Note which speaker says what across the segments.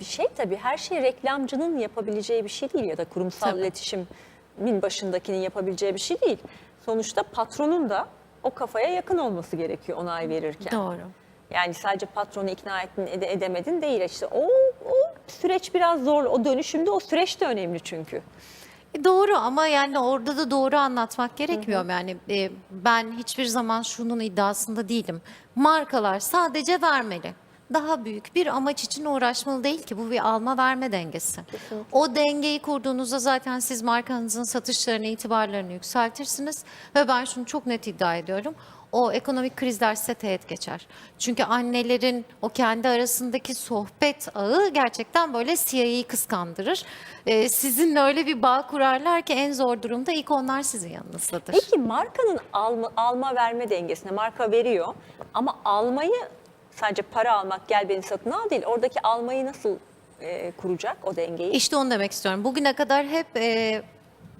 Speaker 1: bir şey tabii her şey reklamcının yapabileceği bir şey değil ya da kurumsal
Speaker 2: Tabii.
Speaker 1: iletişimin başındakinin yapabileceği bir şey değil. Sonuçta patronun da o kafaya yakın olması gerekiyor onay verirken.
Speaker 2: Doğru.
Speaker 1: Yani sadece patronu ikna ettin ede- edemedin değil işte o, o süreç biraz zor. O dönüşümde o süreç de önemli çünkü.
Speaker 2: E, Doğru ama yani orada da doğru anlatmak gerekmiyor. Yani e, ben hiçbir zaman şunun iddiasında değilim. Markalar sadece vermeli. Daha büyük bir amaç için uğraşmalı değil ki bu bir alma verme dengesi. O dengeyi kurduğunuzda zaten siz markanızın satışlarını, itibarlarını yükseltirsiniz ve ben şunu çok net iddia ediyorum. O ekonomik krizler size teğet geçer. Çünkü annelerin o kendi arasındaki sohbet ağı gerçekten böyle CIA'yı kıskandırır. Ee, sizinle öyle bir bağ kurarlar ki en zor durumda ilk onlar sizin yanınızdadır.
Speaker 1: Peki markanın alma, alma verme dengesine marka veriyor ama almayı sadece para almak gel beni satın al değil. Oradaki almayı nasıl e, kuracak o dengeyi?
Speaker 2: İşte onu demek istiyorum. Bugüne kadar hep e,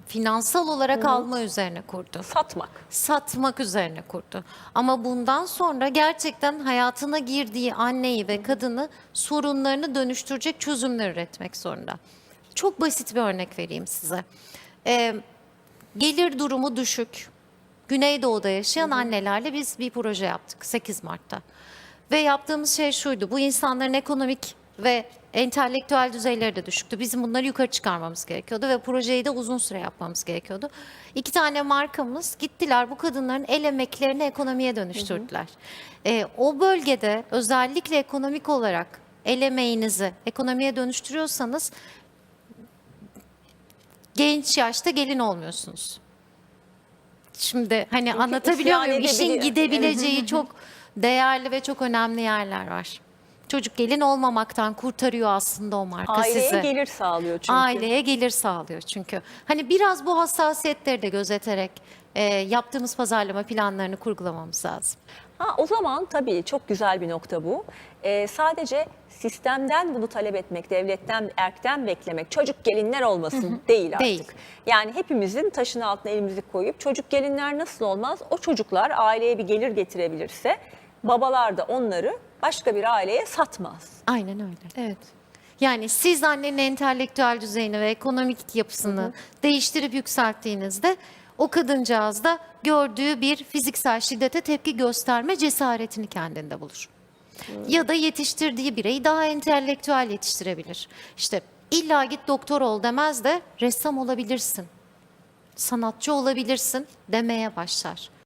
Speaker 2: finansal olarak alma üzerine kurdu.
Speaker 1: Satmak.
Speaker 2: satmak üzerine kurdu. Ama bundan sonra gerçekten hayatına girdiği anneyi ve kadını sorunlarını dönüştürecek çözümler üretmek zorunda. Çok basit bir örnek vereyim size. Ee, gelir durumu düşük. Güneydoğu'da yaşayan annelerle biz bir proje yaptık 8 Mart'ta. Ve yaptığımız şey şuydu. Bu insanların ekonomik ve entelektüel düzeyleri de düşüktü. Bizim bunları yukarı çıkarmamız gerekiyordu ve projeyi de uzun süre yapmamız gerekiyordu. İki tane markamız gittiler bu kadınların el emeklerini ekonomiye dönüştürdüler. Ee, o bölgede özellikle ekonomik olarak el emeğinizi ekonomiye dönüştürüyorsanız genç yaşta gelin olmuyorsunuz. Şimdi hani anlatabiliyor
Speaker 1: isyan
Speaker 2: muyum? İşin gidebileceği çok değerli ve çok önemli yerler var. Çocuk gelin olmamaktan kurtarıyor aslında o marka
Speaker 1: Aileye
Speaker 2: sizi.
Speaker 1: gelir sağlıyor çünkü.
Speaker 2: Aileye gelir sağlıyor çünkü. Hani biraz bu hassasiyetleri de gözeterek e, yaptığımız pazarlama planlarını kurgulamamız lazım.
Speaker 1: Ha, o zaman tabii çok güzel bir nokta bu. Ee, sadece sistemden bunu talep etmek, devletten, erkten beklemek, çocuk gelinler olmasın değil artık.
Speaker 2: Değil.
Speaker 1: Yani hepimizin taşın altına elimizi koyup çocuk gelinler nasıl olmaz? O çocuklar aileye bir gelir getirebilirse babalar da onları başka bir aileye satmaz.
Speaker 2: Aynen öyle. Evet. Yani siz annenin entelektüel düzeyini ve ekonomik yapısını değiştirip yükselttiğinizde o kadıncağız da gördüğü bir fiziksel şiddete tepki gösterme cesaretini kendinde bulur. Ya da yetiştirdiği bireyi daha entelektüel yetiştirebilir. İşte illa git doktor ol demez de ressam olabilirsin, sanatçı olabilirsin demeye başlar.